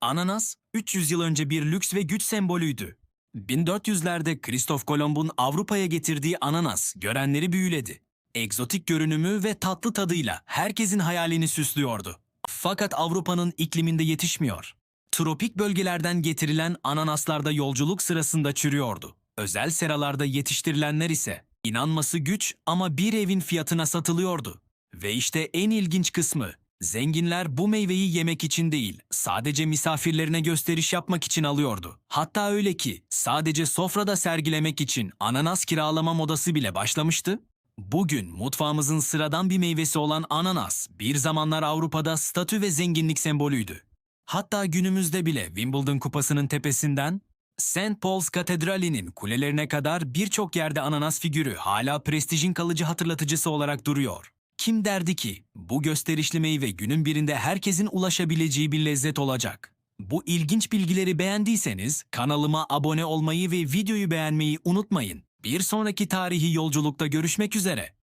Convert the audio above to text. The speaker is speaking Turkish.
Ananas, 300 yıl önce bir lüks ve güç sembolüydü. 1400'lerde Kristof Kolomb'un Avrupa'ya getirdiği ananas görenleri büyüledi. Egzotik görünümü ve tatlı tadıyla herkesin hayalini süslüyordu. Fakat Avrupa'nın ikliminde yetişmiyor. Tropik bölgelerden getirilen ananaslarda yolculuk sırasında çürüyordu. Özel seralarda yetiştirilenler ise inanması güç ama bir evin fiyatına satılıyordu. Ve işte en ilginç kısmı, zenginler bu meyveyi yemek için değil, sadece misafirlerine gösteriş yapmak için alıyordu. Hatta öyle ki sadece sofrada sergilemek için ananas kiralama modası bile başlamıştı. Bugün mutfağımızın sıradan bir meyvesi olan ananas, bir zamanlar Avrupa'da statü ve zenginlik sembolüydü. Hatta günümüzde bile Wimbledon kupasının tepesinden St. Paul's Katedrali'nin kulelerine kadar birçok yerde ananas figürü hala prestijin kalıcı hatırlatıcısı olarak duruyor. Kim derdi ki bu gösterişli meyve günün birinde herkesin ulaşabileceği bir lezzet olacak? Bu ilginç bilgileri beğendiyseniz kanalıma abone olmayı ve videoyu beğenmeyi unutmayın. Bir sonraki tarihi yolculukta görüşmek üzere.